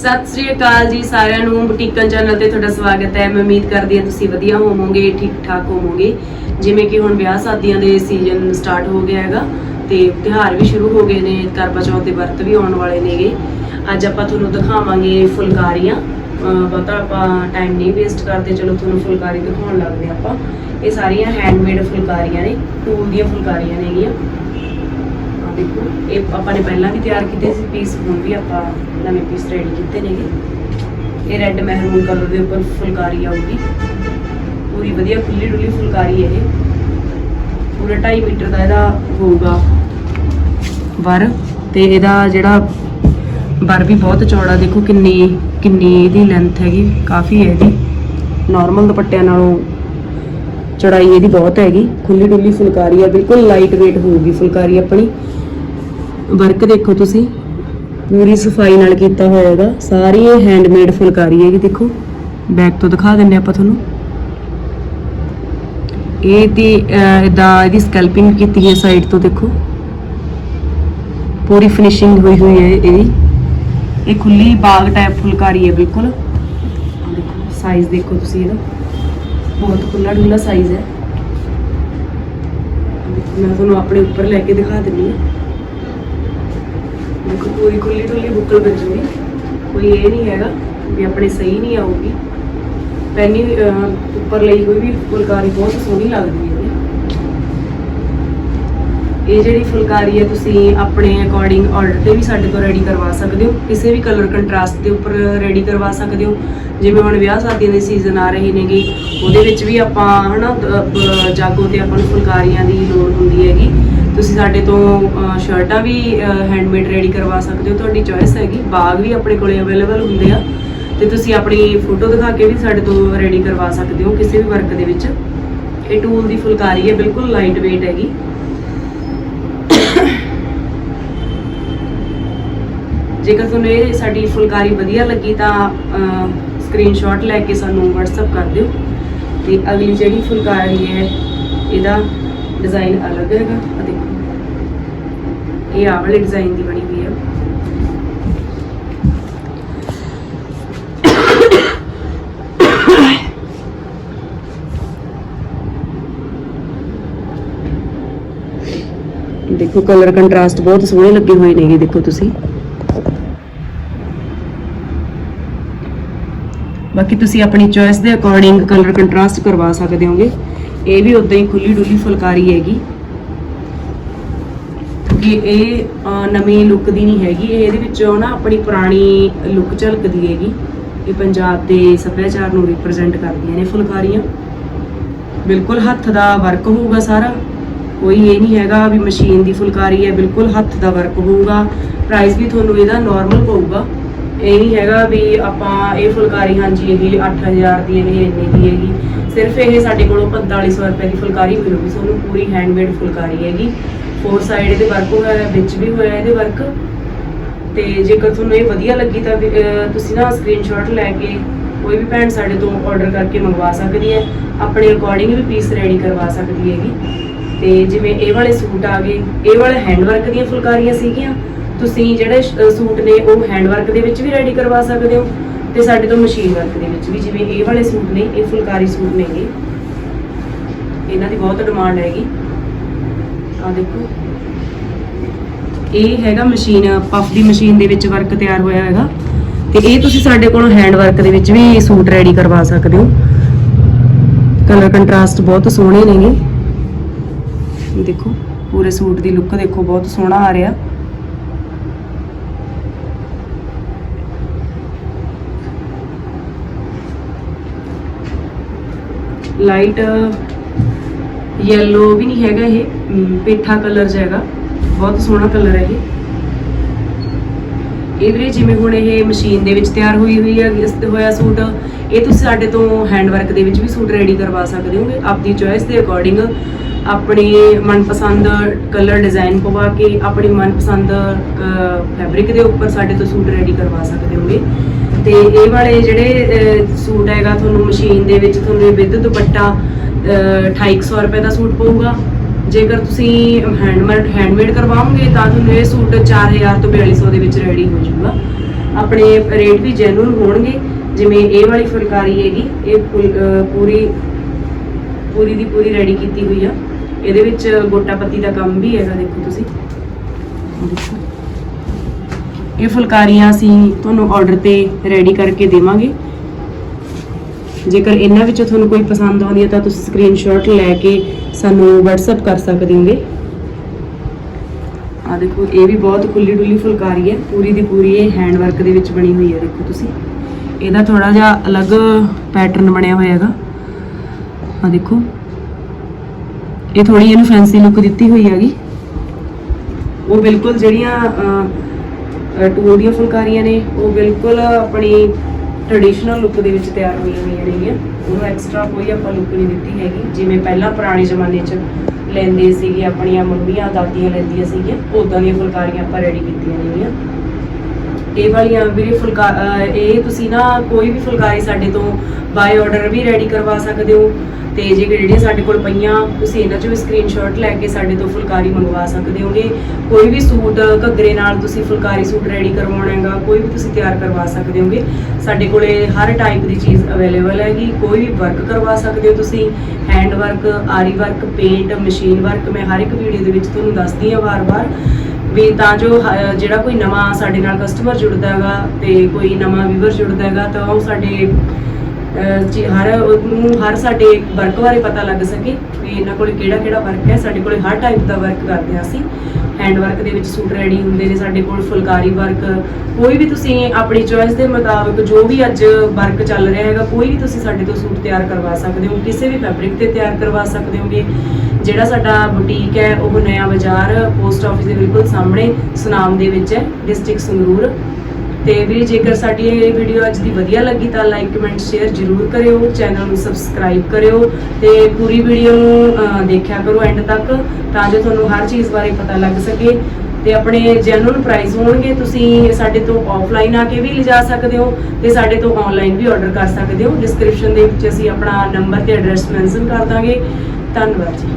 ਸਤਿ ਸ੍ਰੀ ਅਕਾਲ ਜੀ ਸਾਰਿਆਂ ਨੂੰ। ਬੁਟੀਕਨ ਚੈਨਲ ਤੇ ਤੁਹਾਡਾ ਸਵਾਗਤ ਹੈ। ਮੈਂ ਉਮੀਦ ਕਰਦੀ ਹਾਂ ਤੁਸੀਂ ਵਧੀਆ ਹੋਵੋਗੇ ਠੀਕ ਠਾਕ ਹੋਵੋਗੇ। ਜਿਵੇਂ ਕਿ ਹੁਣ ਵਿਆਹ ਸ਼ਾਦੀਆਂ ਦੇ ਸੀਜ਼ਨ ਸਟਾਰਟ ਹੋ ਗਿਆ ਹੈਗਾ ਤੇ ਤਿਉਹਾਰ ਵੀ ਸ਼ੁਰੂ ਹੋ ਗਏ ਨੇ, ਕਰਵਾ ਚੌਥ ਦੇ ਵਰਤ ਵੀ ਆਉਣ ਵਾਲੇ ਨੇਗੇ। ਅੱਜ ਆਪਾਂ ਤੁਹਾਨੂੰ ਦਿਖਾਵਾਂਗੇ ਫੁਲਕਾਰੀਆਂ। ਪਤਾ ਆਪਾਂ ਟਾਈਮ ਨਹੀਂ ਵੇਸਟ ਕਰਦੇ, ਚਲੋ ਤੁਹਾਨੂੰ ਫੁਲਕਾਰੀ ਦਿਖਾਉਣ ਲੱਗਦੇ ਹਾਂ ਆਪਾਂ। ਇਹ ਸਾਰੀਆਂ ਹੈਂਡਮੇਡ ਫੁਲਕਾਰੀਆਂ ਨੇ ਟੂਲ ਦੀਆਂ ਫੁਲਕਾਰੀਆਂ ਨੇਗੀਆਂ। ਦੇਖੋ ਇਹ ਆਪਾਂ ਨੇ ਪਹਿਲਾਂ ਵੀ ਤਿਆਰ ਕੀਤੇ ਸੀ ਪੀਸ ਹੁਣ ਵੀ ਆਪਾਂ ਨਵੇਂ ਪੀਸ ਰੈਡੀ ਕੀਤੇ ਨੇਗੇ। ਇਹ ਰੈੱਡ ਮਹਿਰੂਨ ਕਲਰ ਦੇ ਉੱਪਰ ਫੁਲਕਾਰੀ ਆਊਗੀ। ਪੂਰੀ ਵਧੀਆ ਖੁੱਲੀ ਡੁੱਲੀ ਫੁਲਕਾਰੀ ਹੈ ਇਹ। ਪੂਰਾ 2.5 ਮੀਟਰ ਦਾ ਇਹਦਾ ਹੋਊਗਾ ਵਰ ਤੇ ਇਹਦਾ ਜਿਹੜਾ ਵਰ ਵੀ ਬਹੁਤ ਚੌੜਾ, ਦੇਖੋ ਕਿੰਨੀ ਕਿੰਨੀ ਇਹਦੀ ਲੈਂਥ ਹੈਗੀ, ਕਾਫੀ ਹੈ ਇਹਦੀ। ਨਾਰਮਲ ਦੁਪੱਟਿਆਂ ਨਾਲੋਂ ਚੜਾਈ ਇਹਦੀ ਬਹੁਤ ਹੈਗੀ। ਖੁੱਲੀ ਡੁੱਲੀ ਫੁਲਕਾਰੀ ਆ, ਬਿਲਕੁਲ ਲਾਈਟ weight ਹੋਊਗੀ ਫੁਲਕਾਰੀ ਆਪਣੀ। ਵਰਕ ਦੇਖੋ ਤੁਸੀਂ। ਪੂਰੀ ਸਫ਼ਾਈ ਨਾਲ ਕੀਤਾ ਹੋਇਆ ਹੈਗਾ। ਸਾਰੀ ਇਹ ਹੈਂਡਮੇਡ ਫੁਲਕਾਰੀ ਹੈਗੀ, ਦੇਖੋ। ਬੈਕ ਤੋਂ ਦਿਖਾ ਦਿੰਨੇ ਆਪਾਂ ਤੁਹਾਨੂੰ। ਇਹ ਦੀ ਇਦਾਂ ਇਹਦੀ ਸਕੈਲਪਿੰਗ ਕੀਤੀ ਹੈ ਸਾਈਡ ਤੋਂ, ਦੇਖੋ। ਪੂਰੀ ਫਿਨਿਸ਼ਿੰਗ ਹੋਈ ਹੋਈ ਹੈ ਇਹਦੀ ਇਹ ਖੁੱਲੀ ਬਾਗ ਟਾਈਪ ਫੁਲਕਾਰੀ ਹੈ, ਬਿਲਕੁਲ। ਸਾਈਜ਼ ਦੇਖੋ ਤੁਸੀਂ ਇਹਦਾ। ਬਹੁਤ ਖੁੱਲਾ ਡੁੱਲਾ ਸਾਈਜ਼ ਹੈ। ਮੈਂ ਤੁਹਾਨੂੰ ਆਪਣੇ ਉੱਪਰ ਲੈ ਕੇ ਦਿਖਾ ਦਿੰਦੀ ਹਾਂ। ਦੇਖੋ ਪੂਰੀ ਖੁੱਲੀ ਡੁੱਲੀ ਬੁੱਕਲ ਬਣ ਕੋਈ ਇਹ ਨਹੀਂ ਹੈਗਾ ਵੀ ਆਪਣੇ ਸਹੀ ਨਹੀਂ ਆਊਗੀ। ਪੈਨੀ ਉੱਪਰ ਲਈ ਕੋਈ ਵੀ ਫੁਲਕਾਰੀ ਬਹੁਤ ਸੋਹਣੀ ਲੱਗਦੀ ਹੈ ਇਹ ਜਿਹੜੀ ਫੁਲਕਾਰੀ ਹੈ ਤੁਸੀਂ ਆਪਣੇ ਅਕੋਰਡਿੰਗ ਆਰਡਰ ਤੇ ਵੀ ਸਾਡੇ ਤੋਂ ਰੈਡੀ ਕਰਵਾ ਸਕਦੇ ਹੋ। ਕਿਸੇ ਵੀ ਕਲਰ ਕੰਟਰਾਸਟ ਦੇ ਉੱਪਰ ਰੈਡੀ ਕਰਵਾ ਸਕਦੇ ਹੋ। ਜਿਵੇਂ ਹੁਣ ਵਿਆਹ ਸ਼ਾਦੀਆਂ ਦੇ ਸੀਜ਼ਨ ਆ ਰਹੇ ਨੇਗੇ ਉਹਦੇ ਵਿੱਚ ਵੀ ਆਪਾਂ ਹਨਾ ਅਹ, ਜਾਗੋ ਤੇ ਆਪਾਂ ਨੂੰ ਫੁਲਕਾਰੀਆਂ ਦੀ ਲੋੜ ਹੁੰਦੀ ਹੈਗੀ। ਤੁਸੀਂ ਸਾਡੇ ਤੋਂ ਸ਼ਰਟਾਂ ਵੀ ਹੈਂਡਮੇਡ ਰੈਡੀ ਕਰਵਾ ਸਕਦੇ ਹੋ, ਤੁਹਾਡੀ ਚੋਇਸ ਹੈਗੀ। ਬਾਗ ਵੀ ਆਪਣੇ ਕੋਲੇ ਅਵੇਲੇਬਲ ਹੁੰਦੇ ਆ। ਤੇ ਤੁਸੀਂ ਆਪਣੀ ਫੋਟੋ ਦਿਖਾ ਕੇ ਵੀ ਸਾਡੇ ਤੋਂ ਰੈਡੀ ਕਰਵਾ ਸਕਦੇ ਹੋ ਕਿਸੇ ਵੀ ਵਰਕ ਦੇ ਵਿੱਚ। ਇਹ ਟੂਲ ਦੀ ਫੁਲਕਾਰੀ ਹੈ, ਬਿਲਕੁਲ ਲਾਈਟ weight ਹੈਗੀ। ਜੇਕਰ ਤੁਹਾਨੂੰ ਇਹ ਸਾਡੀ ਫੁਲਕਾਰੀ ਵਧੀਆ ਲੱਗੀ ਤਾਂ ਸਕਰੀਨਸ਼ਾਟ ਲੈ ਕੇ ਸਾਨੂੰ WhatsApp ਕਰ ਦਿਓ। ਤੇ ਅਗਲੀ ਜਿਹੜੀ ਫੁਲਕਾਰੀ ਹੈ, ਇਹਦਾ ਡਿਜ਼ਾਈਨ ਅਲੱਗ ਹੈਗਾ ਆ ਦੇਖੋ। ਇਹ ਆਹ ਵਾਲੇ ਡਿਜ਼ਾਈਨ ਦੀ ਬਣੀ ਹੋਈ ਹੈ ਦੇਖੋ ਕਲਰ ਕੰਟਰਾਸਟ ਬਹੁਤ ਸੋਹਣੇ ਲੱਗੇ ਹੋਏ ਨੇਗੇ, ਦੇਖੋ ਤੁਸੀਂ। ਬਾਕੀ ਤੁਸੀਂ ਆਪਣੀ ਚੋਇਸ ਦੇ ਅਕੋਰਡਿੰਗ ਕਲਰ ਕੰਟਰਾਸਟ ਕਰਵਾ ਸਕਦੇ ਹੋਗੇ। ਇਹ ਵੀ ਉਦਾਂ ਹੀ ਖੁੱਲੀ ਡੁੱਲੀ ਫੁਲਕਾਰੀ ਹੈਗੀ। ਕਿ ਇਹ ਨਵੀਂ ਲੁੱਕ ਦੀ ਨਹੀਂ ਹੈਗੀ। ਇਹ ਇਹਦੇ ਵਿੱਚੋਂ ਨਾ ਆਪਣੀ ਪੁਰਾਣੀ ਲੁੱਕ ਝਲਕਦੀ ਹੈਗੀ। ਇਹ ਪੰਜਾਬ ਦੇ ਸੱਭਿਆਚਾਰ ਨੂੰ ਰਿਪਰੈਜ਼ੈਂਟ ਕਰਦੀਆਂ ਨੇ ਫੁਲਕਾਰੀਆਂ। ਬਿਲਕੁਲ ਹੱਥ ਦਾ ਵਰਕ ਹੋਊਗਾ ਸਾਰਾ। ਕੋਈ ਇਹ ਨਹੀਂ ਹੈਗਾ ਵੀ ਮਸ਼ੀਨ ਦੀ ਫੁਲਕਾਰੀ ਹੈ, ਬਿਲਕੁਲ ਹੱਥ ਦਾ ਵਰਕ ਹੋਊਗਾ। ਪ੍ਰਾਈਸ ਵੀ ਤੁਹਾਨੂੰ ਇਹਦਾ ਨਾਰਮਲ ਪਊਗਾ। ਇਹ ਨਹੀਂ ਹੈਗਾ ਵੀ ਆਪਾਂ ਇਹ ਫੁਲਕਾਰੀ, ਹਾਂਜੀ ਇਹ 8000 ਦੀ ਇਹ ਇੰਨੇ ਦੀ ਹੈਗੀ। ਸਿਰਫ ਇਹ ਸਾਡੇ ਕੋਲੋਂ 4500 ਰੁਪਏ ਦੀ ਫੁਲਕਾਰੀ ਮਿਲੂਗੀ ਤੁਹਾਨੂੰ ਪੂਰੀ ਹੈਂਡਮੇਡ ਫੁਲਕਾਰੀ ਹੈਗੀ। ਫੋਰ ਸਾਈਡ ਇਹਦੇ ਵਰਕ ਹੋਇਆ ਹੈ ਵਿੱਚ ਵੀ ਹੋਇਆ ਇਹਦੇ ਵਰਕ ਤੇ ਜੇਕਰ ਤੁਹਾਨੂੰ ਇਹ ਵਧੀਆ ਲੱਗੀ ਤਾਂ ਵੀ, ਤੁਸੀਂ ਨਾ ਸਕਰੀਨਸ਼ਾਟ ਲੈ ਕੇ ਕੋਈ ਵੀ ਭੈਣ ਸਾਡੇ ਤੋਂ ਆਰਡਰ ਕਰਕੇ ਮੰਗਵਾ ਸਕਦੀ ਹੈ। ਆਪਣੇ ਅਕੋਰਡਿੰਗ ਵੀ ਪੀਸ ਰੈਡੀ ਕਰਵਾ ਸਕਦੀ ਹੈਗੀ। ਤੇ ਜਿਵੇਂ ਇਹ ਵਾਲੇ ਸੂਟ ਆ ਗਏ ਇਹ ਵਾਲੇ ਹੈਂਡ ਵਰਕ ਦੀਆਂ ਫੁਲਕਾਰੀਆਂ ਸੀਗੀਆਂ। ਤੁਸੀਂ ਜਿਹੜੇ ਸੂਟ ਨੇ ਉਹ ਹੈਂਡ ਵਰਕ ਦੇ ਵਿੱਚ ਵੀ ਰੈਡੀ ਕਰਵਾ ਸਕਦੇ ਹੋ। ਤੇ ਸਾਡੇ ਤੋਂ ਮਸ਼ੀਨ ਵਰਕ ਦੇ ਵਿੱਚ ਵੀ, ਜਿਵੇਂ ਇਹ ਵਾਲੇ ਸੂਟ ਨੇ, ਇਹ ਫੁਲਕਾਰੀ ਸੂਟ ਨੇਗੇ ਇਹਨਾਂ ਦੀ ਬਹੁਤ ਡਿਮਾਂਡ ਹੈਗੀ। ਆ ਦੇਖੋ। ਇਹ ਹੈਗਾ ਮਸ਼ੀਨ ਪਫ ਦੀ ਮਸ਼ੀਨ ਦੇ ਵਿੱਚ ਵਰਕ ਤਿਆਰ ਹੋਇਆ ਹੈਗਾ। ਤੇ ਇਹ ਤੁਸੀਂ ਸਾਡੇ ਕੋਲੋਂ ਹੈਂਡ ਵਰਕ ਦੇ ਵਿੱਚ ਵੀ ਸੂਟ ਰੈਡੀ ਕਰਵਾ ਸਕਦੇ ਹੋ। ਕਲਰ ਕੰਟਰਾਸਟ ਬਹੁਤ ਸੋਹਣੇ ਨੇਗੇ। ਦੇਖੋ, ਪੂਰੇ ਸੂਟ ਦੀ ਲੁੱਕ ਦੇਖੋ, ਬਹੁਤ ਸੋਹਣਾ ਆ ਰਿਹਾ। ਲਾਈਟ ਯੈਲੋ ਵੀ ਨਹੀਂ ਹੈਗਾ ਇਹ। ਪੇਠਾ ਕਲਰ ਜਿਹਾ ਹੈਗਾ। ਬਹੁਤ ਸੋਹਣਾ ਕਲਰ ਹੈ ਇਹ। ਇਹ ਵੀਰੇ ਜਿਵੇਂ ਹੁਣ ਇਹ ਮਸ਼ੀਨ ਦੇ ਵਿੱਚ ਤਿਆਰ ਹੋਈ ਹੋਈ ਹੈ ਇਸ ਹੋਇਆ ਸੂਟ, ਇਹ ਤੁਸੀਂ ਸਾਡੇ ਤੋਂ ਹੈਂਡ ਵਰਕ ਦੇ ਵਿੱਚ ਵੀ ਸੂਟ ਰੈਡੀ ਕਰਵਾ ਸਕਦੇ ਹੋਗੇ। ਆਪਦੀ ਚੋਇਸ ਦੇ ਅਕੋਰਡਿੰਗ ਆਪਣੇ ਮਨਪਸੰਦ ਕਲਰ ਡਿਜ਼ਾਈਨ ਪਵਾ ਕੇ, ਆਪਣੀ ਮਨਪਸੰਦ ਫੈਬਰਿਕ ਦੇ ਉੱਪਰ ਸਾਡੇ ਤੋਂ ਸੂਟ ਰੈਡੀ ਕਰਵਾ ਸਕਦੇ ਹੋਗੇ। ਤੇ ਇਹ ਵਾਲੇ ਜਿਹੜੇ ਸੂਟ ਹੈਗਾ ਤੁਹਾਨੂੰ ਮਸ਼ੀਨ ਦੇ ਵਿੱਚ ਤੁਹਾਨੂੰ ਵਿਦ ਦੁਪੱਟਾ ਅਹ, 2800 ਰੁਪਏ ਦਾ ਸੂਟ ਪਊਗਾ। ਜੇਕਰ ਤੁਸੀਂ ਹੈਂਡਮੇਡ ਹੈਂਡਮੇਡ ਕਰਵਾਓਗੇ ਤਾਂ ਤੁਹਾਨੂੰ ਇਹ ਸੂਟ 4000 ਤੋਂ 4200 ਦੇ ਵਿੱਚ ਰੈਡੀ ਹੋ ਜਾਊਗਾ। ਆਪਣੇ ਰੇਟ ਵੀ ਜੈਨੂਨ ਹੋਣਗੇ ਜਿਵੇਂ ਇਹ ਵਾਲੀ ਫੁਲਕਾਰੀ ਹੈਗੀ ਇਹ ਫੁਲ- ਪੂਰੀ ਪੂਰੀ ਦੀ ਪੂਰੀ ਰੈਡੀ ਕੀਤੀ ਹੋਈ ਆ। ਇਹਦੇ ਵਿੱਚ ਗੋਟਾ ਪੱਤੀ ਦਾ ਕੰਮ ਵੀ ਹੈਗਾ ਦੇਖੋ ਤੁਸੀਂ। ਦੇਖੋ। ਇਹ ਫੁਲਕਾਰੀਆਂ ਅਸੀਂ ਤੁਹਾਨੂੰ ਆਰਡਰ ਤੇ ਰੈਡੀ ਕਰਕੇ ਦੇਵਾਂਗੇ। ਜੇਕਰ ਇਹਨਾਂ ਵਿੱਚੋਂ ਤੁਹਾਨੂੰ ਕੋਈ ਪਸੰਦ ਆਉਂਦੀ ਹੈ ਤਾਂ ਤੁਸੀਂ ਸਕਰੀਨਸ਼ਾਟ ਲੈ ਕੇ ਸਾਨੂੰ WhatsApp ਕਰ ਸਕਦੇ ਹੋਗੇ। ਆ ਦੇਖੋ, ਇਹ ਵੀ ਬਹੁਤ ਖੁੱਲੀ ਡੁੱਲੀ ਫੁਲਕਾਰੀ ਹੈ। ਪੂਰੀ ਦੀ ਪੂਰੀ ਇਹ ਹੈਂਡ ਵਰਕ ਦੇ ਵਿੱਚ ਬਣੀ ਹੋਈ ਹੈ, ਦੇਖੋ ਤੁਸੀਂ। ਇਹਦਾ ਥੋੜਾ ਜਿਹਾ ਅਲੱਗ ਪੈਟਰਨ ਬਣਿਆ ਹੋਇਆ ਹੈਗਾ। ਆ ਦੇਖੋ। ਇਹ ਥੋੜੀ ਇਹਨੂੰ ਫੈਂਸੀ ਲੁੱਕ ਦਿੱਤੀ ਹੋਈ ਹੈਗੀ। ਉਹ ਬਿਲਕੁਲ ਜਿਹੜੀਆਂ ਟੂਲ ਦੀਆਂ ਫੁਲਕਾਰੀਆਂ ਨੇ, ਉਹ ਬਿਲਕੁਲ ਆਪਣੀ ਟ੍ਰੈਡੀਸ਼ਨਲ ਲੁੱਕ ਦੇ ਵਿੱਚ ਤਿਆਰ ਹੋਈਆਂ ਹੋਈਆਂ ਨੇਗੀਆਂ। ਉਹਨੂੰ ਐਕਸਟਰਾ ਕੋਈ ਆਪਾਂ ਲੁੱਕ ਨਹੀਂ ਦਿੱਤੀ ਹੈਗੀ। ਜਿਵੇਂ ਪਹਿਲਾਂ ਪੁਰਾਣੇ ਜ਼ਮਾਨੇ 'ਚ ਲੈਂਦੇ ਸੀਗੇ ਆਪਣੀਆਂ ਮੰਮੀਆਂ, ਦਾਦੀਆਂ ਲੈਂਦੀਆਂ ਸੀਗੀਆਂ ਉਦਾਂ ਦੀਆਂ ਫੁਲਕਾਰੀਆਂ ਆਪਾਂ ਰੈਡੀ ਕੀਤੀਆਂ ਨੇਗੀਆਂ। ਇਹ ਵਾਲੀਆਂ ਵੀਰੇ ਫੁਲਕਾ ਇਹ ਤੁਸੀਂ ਨਾ ਕੋਈ ਵੀ ਫੁਲਕਾਰੀ ਸਾਡੇ ਤੋਂ ਬਾਈ ਆਰਡਰ ਵੀ ਰੈਡੀ ਕਰਵਾ ਸਕਦੇ ਹੋ। ਤੇ ਜੇ ਜਿਹੜੀਆਂ ਸਾਡੇ ਕੋਲ ਪਈਆਂ, ਤੁਸੀਂ ਇਹਨਾਂ ਚੋਂ ਵੀ ਸਕਰੀਨਸ਼ਾਟ ਲੈ ਕੇ ਸਾਡੇ ਤੋਂ ਫੁਲਕਾਰੀ ਮੰਗਵਾ ਸਕਦੇ ਹੋਗੇ। ਕੋਈ ਵੀ ਸੂਟ ਘੱਗਰੇ ਨਾਲ ਤੁਸੀਂ ਫੁਲਕਾਰੀ ਸੂਟ ਰੈਡੀ ਕਰਵਾਉਣਾ ਹੈਗਾ, ਕੋਈ ਵੀ ਤੁਸੀਂ ਤਿਆਰ ਕਰਵਾ ਸਕਦੇ ਹੋਗੇ। ਸਾਡੇ ਕੋਲੇ ਹਰ ਟਾਈਪ ਦੀ ਚੀਜ਼ ਅਵੇਲੇਬਲ ਹੈਗੀ, ਕੋਈ ਵੀ ਵਰਕ ਕਰਵਾ ਸਕਦੇ ਹੋ ਤੁਸੀਂ। ਹੈਂਡ ਵਰਕ ਆਰੀ ਵਰਕ ਪੇਂਟ ਮਸ਼ੀਨ ਵਰਕ ਮੈਂ ਹਰ ਇੱਕ ਵੀਡੀਓ ਦੇ ਵਿੱਚ ਤੁਹਾਨੂੰ ਦੱਸਦੀ ਹਾਂ ਵਾਰ-ਵਾਰ। ਵੀ ਤਾਂ ਜੋ ਜਿਹੜਾ ਕੋਈ ਨਵਾਂ ਸਾਡੇ ਨਾਲ ਕਸਟਮਰ ਜੁੜਦਾ ਹੈਗਾ ਤੇ ਕੋਈ ਨਵਾਂ ਵੀਵਰ ਜੁੜਦਾ ਹੈਗਾ ਤਾਂ ਉਹ ਸਾਡੇ ਜੀ ਹਰ, ਉਹਨੂੰ ਹਰ ਸਾਡੇ ਵਰਕ ਬਾਰੇ ਪਤਾ ਲੱਗ ਸਕੇ ਵੀ ਇਹਨਾਂ ਕੋਲ ਕਿਹੜਾ ਕਿਹੜਾ ਵਰਕ ਹੈ। ਸਾਡੇ ਕੋਲ ਹਰ ਟਾਈਪ ਦਾ ਵਰਕ ਕਰਦੇ ਹਾਂ ਅਸੀਂ। ਹੈਂਡ ਵਰਕ ਦੇ ਵਿੱਚ ਸੂਟ ਰੈਡੀ ਹੁੰਦੇ ਨੇ, ਸਾਡੇ ਕੋਲ ਫੁਲਕਾਰੀ ਵਰਕ ਕੋਈ ਵੀ ਤੁਸੀਂ ਆਪਣੀ ਚੋਇਸ ਦੇ ਮੁਤਾਬਕ ਜੋ ਵੀ ਅੱਜ ਵਰਕ ਚੱਲ ਰਿਹਾ ਹੈਗਾ, ਕੋਈ ਵੀ ਤੁਸੀਂ ਸਾਡੇ ਤੋਂ ਸੂਟ ਤਿਆਰ ਕਰਵਾ ਸਕਦੇ ਹੋ। ਕਿਸੇ ਵੀ ਫੈਬਰਿਕ ਤੇ ਤਿਆਰ ਕਰਵਾ ਸਕਦੇ ਹੋਗੇ। ਜਿਹੜਾ ਸਾਡਾ ਬੁਟੀਕ ਹੈ, ਉਹ ਨਇਆ ਬਾਜ਼ਾਰ ਪੋਸਟ ਆਫਿਸ ਦੇ ਬਿਲਕੁਲ ਸਾਹਮਣੇ, ਸੁਨਾਮ ਦੇ ਵਿੱਚ ਹੈ ਡਿਸਟ੍ਰਿਕਟ ਸੰਗਰੂਰ। ਤੇ ਵੀ ਜੇਕਰ ਸਾਡੀ ਇਹ ਵੀਡੀਓ ਅੱਜ ਦੀ ਵਧੀਆ ਲੱਗੀ ਤਾਂ ਲਾਈਕ ਕਮੈਂਟ ਸ਼ੇਅਰ ਜ਼ਰੂਰ ਕਰਿਓ ਚੈਨਲ ਨੂੰ ਸਬਸਕ੍ਰਾਈਬ ਕਰਿਓ ਤੇ ਪੂਰੀ ਵੀਡੀਓ ਨੂੰ ਦੇਖਿਆ ਕਰੋ ਐਂਡ ਤੱਕ ਤਾਂ ਜੋ ਤੁਹਾਨੂੰ ਹਰ ਚੀਜ਼ ਬਾਰੇ ਪਤਾ ਲੱਗ ਸਕੇ ਤੇ ਆਪਣੇ ਜੈਨੂਨ ਪ੍ਰਾਈਸ ਹੋਣਗੇ, ਤੁਸੀਂ ਸਾਡੇ ਤੋਂ ਆਫਲਾਈਨ ਆ ਕੇ ਵੀ ਲਿਜਾ ਸਕਦੇ ਹੋ ਤੇ ਸਾਡੇ ਤੋਂ ਆਨਲਾਈਨ ਵੀ ਆਰਡਰ ਕਰ ਸਕਦੇ ਹੋ। ਡਿਸਕ੍ਰਿਪਸ਼ਨ ਦੇ ਵਿੱਚ ਅਸੀਂ ਆਪਣਾ ਨੰਬਰ ਤੇ ਐਡਰੈਸ ਮੈਂਸ਼ਨ ਕਰ ਦਾਂਗੇ। ਧੰਨਵਾਦ ਜੀ।